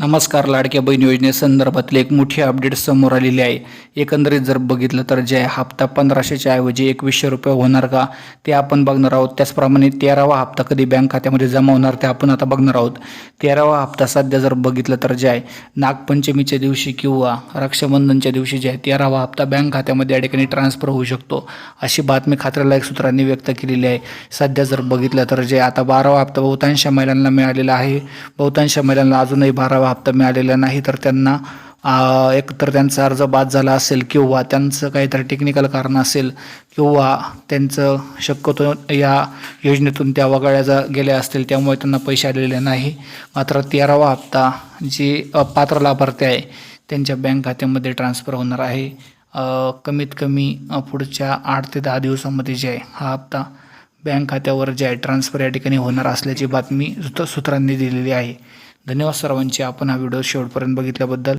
नमस्कार लाडक्या बहीण योजनेसंदर्भातली एक मोठी अपडेट समोर आलेली आहे. एकंदरीत जर बघितलं तर जे आहे हप्ता पंधराशेच्या ऐवजी एकवीसशे रुपये होणार का ते आपण बघणार आहोत. त्याचप्रमाणे तेरावा हप्ता कधी बँक खात्यामध्ये जमा होणार ते आपण आता बघणार आहोत. तेरावा हप्ता सध्या जर बघितलं तर जे आहे नागपंचमीच्या दिवशी किंवा रक्षाबंधनच्या दिवशी जे आहे तेरावा हप्ता बँक खात्यामध्ये या ठिकाणी ट्रान्सफर होऊ शकतो. अशी बातमी खात्रीलायक सूत्रांनी व्यक्त केलेली आहे. सध्या जर बघितलं तर जे आता बारावा हप्ता बहुतांश महिलांना मिळालेला आहे. बहुतांश महिलांना अजूनही बारावा हप्ता मिळालेला नाही तर त्यांना एकतर त्यांचा अर्ज बाद झाला असेल किंवा त्यांचं काहीतरी टेक्निकल कारण असेल किंवा त्यांचं शक्यतो या योजनेतून त्या वगळल्या जा गेल्या असतील त्यामुळे त्यांना पैसे आलेले नाही. मात्र तेरावा हप्ता जे पात्र लाभार्थी आहे त्यांच्या बँक खात्यामध्ये ट्रान्सफर होणार आहे. कमीत कमी पुढच्या आठ ते दहा दिवसामध्ये जे आहे हा हप्ता बँक खात्यावर जे आहे ट्रान्सफर या ठिकाणी होणार असल्याची बातमी सूत्र सूत्रांनी दिलेली आहे. धन्यवाद सर्वांचे. आपण हा व्हिडिओ शेवटपर्यंत बघितल्याबद्दल